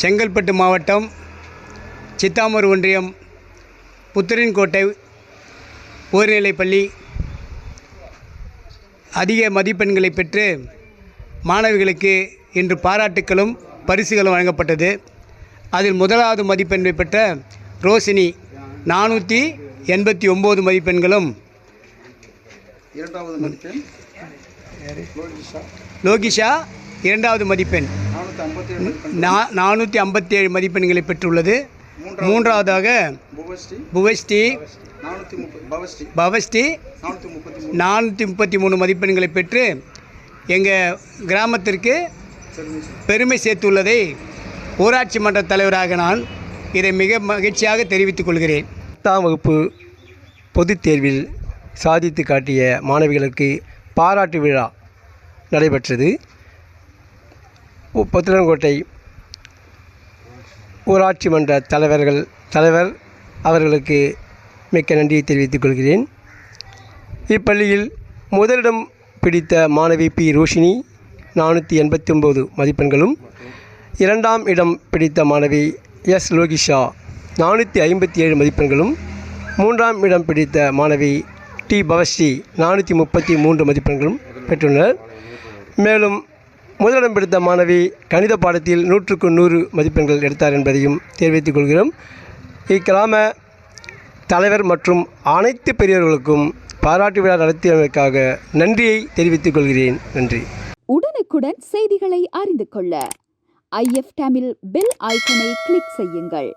செங்கல்பட்டு மாவட்டம் சித்தாமூர் ஒன்றியம் புத்தரின்கோட்டை உயர்நிலைப்பள்ளி. அதிக மதிப்பெண்களை பெற்று மாணவிகளுக்கு இன்று பாராட்டுக்களும் பரிசுகளும் வழங்கப்பட்டது. அதில் முதலாவது மதிப்பெண்ணை பெற்ற ரோஷினி நானூற்றி எண்பத்தி ஒம்பது மதிப்பெண்களும். இரண்டாவது மதிப்பெண். லோகிஷா லோகிஷா இரண்டாவது மதிப்பெண். நானூற்றி ஐம்பத்தி ஏழு மதிப்பெண்களை பெற்றுள்ளது. மூன்றாவதாக புவஸ்ரீ புவஸ்டி பவஸ்டி நானூற்றி முப்பத்தி மூணு. மதிப்பெண்களை பெற்று எங்கள் கிராமத்திற்கு பெருமை பெருமை சேர்த்துள்ளதை ஊராட்சி மன்ற தலைவராக நான் இதை மிக மகிழ்ச்சியாக தெரிவித்துக் கொள்கிறேன். பத்தாம் வகுப்பு பொதுத் தேர்வில் சாதித்து காட்டிய மாணவிகளுக்கு பாராட்டு விழா நடைபெற்றது. உ- ஊராட்சி மன்ற தலைவர்கள் தலைவர் அவர்களுக்கு மிக்க நன்றியை தெரிவித்துக் கொள்கிறேன். இப்பள்ளியில் முதலிடம் பிடித்த மாணவி பி. ரோஷினி நானூற்றி எண்பத்தி ஒம்பது மதிப்பெண்களும். இரண்டாம் இடம் பிடித்த மாணவி எஸ். லோகிஷா நானூற்றி ஐம்பத்தி ஏழு மதிப்பெண்களும். மூன்றாம் இடம் பிடித்த மாணவி டி. பவஸ்ரீ நானூற்றி முப்பத்தி மூன்று மதிப்பெண்களும் பெற்றுள்ளனர். மேலும் முதலிடம் பிடித்த மாணவி கணித பாடத்தில் நூற்றுக்கு நூறு மதிப்பெண்கள் எடுத்தார் என்பதையும் தெரிவித்துக் கொள்கிறோம். இக்கிராம தலைவர் மற்றும் அனைத்து பெரியவர்களுக்கும் பாராட்டு விழா நடத்தியமைக்காக நன்றியை தெரிவித்துக் கொள்கிறேன். நன்றி. உடனுக்குடன் செய்திகளை அறிந்து கொள்ள ஐஎஃப் தமிழ் பெல் ஐக்கனை கிளிக் செய்யுங்கள்.